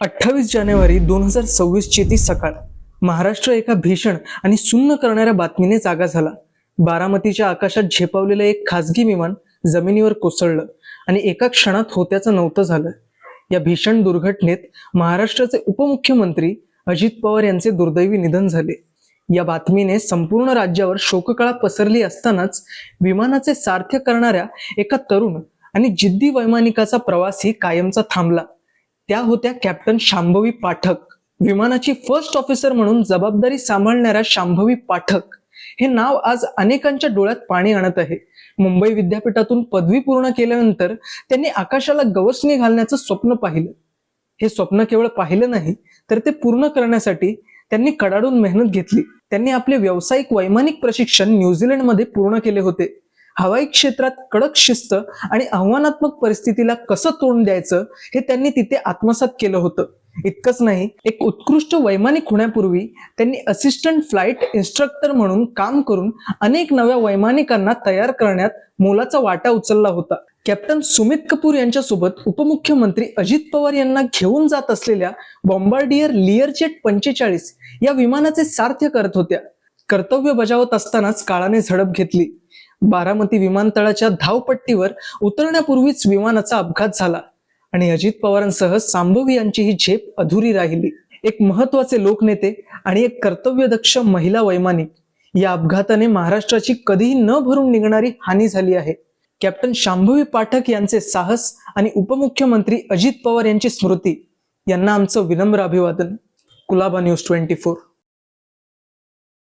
अठ्ठावीस जानेवारी दोन हजार सव्वीसची ती सकाळ. महाराष्ट्र एका भीषण आणि सुन्न करणाऱ्या बातमीने जागा झाला. बारामतीच्या आकाशात झेपावलेलं एक खासगी विमान जमिनीवर कोसळलं आणि एका क्षणात होत्याचं नव्हतं झालं. या भीषण दुर्घटनेत महाराष्ट्राचे उपमुख्यमंत्री अजित पवार यांचे दुर्दैवी निधन झाले. या बातमीने संपूर्ण राज्यावर शोककळा पसरली असतानाच विमानाचे सार्थ करणाऱ्या एका तरुण आणि जिद्दी वैमानिकाचा प्रवासही कायमचा थांबला. त्या होत्या कॅप्टन शांभवी पाठक. विमानाची फर्स्ट ऑफिसर म्हणून जबाबदारी सांभाळणाऱ्या शांभवी पाठक. हे नाव आज अनेकांच्या डोळ्यात पाणी आणत आहे. मुंबई विद्यापीठातून पदवी पूर्ण केल्यानंतर त्यांनी आकाशाला गवसणी घालण्याचं स्वप्न पाहिलं. हे स्वप्न केवळ पाहिलं नाही तर ते पूर्ण करण्यासाठी त्यांनी कडाडून मेहनत घेतली. त्यांनी आपले व्यावसायिक वैमानिक प्रशिक्षण न्यूझीलंडमध्ये पूर्ण केले होते. हवाई क्षेत्रात कडक शिस्त आणि आव्हानात्मक परिस्थितीला कसं तोंड द्यायचं हे त्यांनी तिथे आत्मसात केलं होतं. इतकंच नाही एक उत्कृष्ट वैमानिक होण्यापूर्वी त्यांनी असिस्टंट फ्लाईट इन्स्ट्रक्टर म्हणून काम करून अनेक नव्या वैमानिकांना तयार करण्यात मोलाचा वाटा उचलला होता. कॅप्टन सुमित कपूर यांच्यासोबत उपमुख्यमंत्री अजित पवार यांना घेऊन जात असलेल्या बॉम्बार्डियर लिअरजेट पंचेचाळीस या विमानाचे सार्थ करत होत्या. कर्तव्य बजावत असतानाच काळाने झडप घेतली. बारामती विमानतळाच्या धावपट्टीवर उतरण्यापूर्वीच विमानाचा अपघात झाला आणि अजित पवारांसह सांभवी यांची ही झेप अधुरी राहिली. एक महत्त्वाचे लोकनेते आणि एक कर्तव्यदक्ष महिला वैमानिक. या अपघाताने महाराष्ट्राची कधीही न भरून निघणारी हानी झाली आहे. कॅप्टन शांभवी पाठक यांचे साहस आणि उपमुख्यमंत्री अजित पवार यांची स्मृती यांना आमचं विनम्र अभिवादन. Kolaba news twenty four.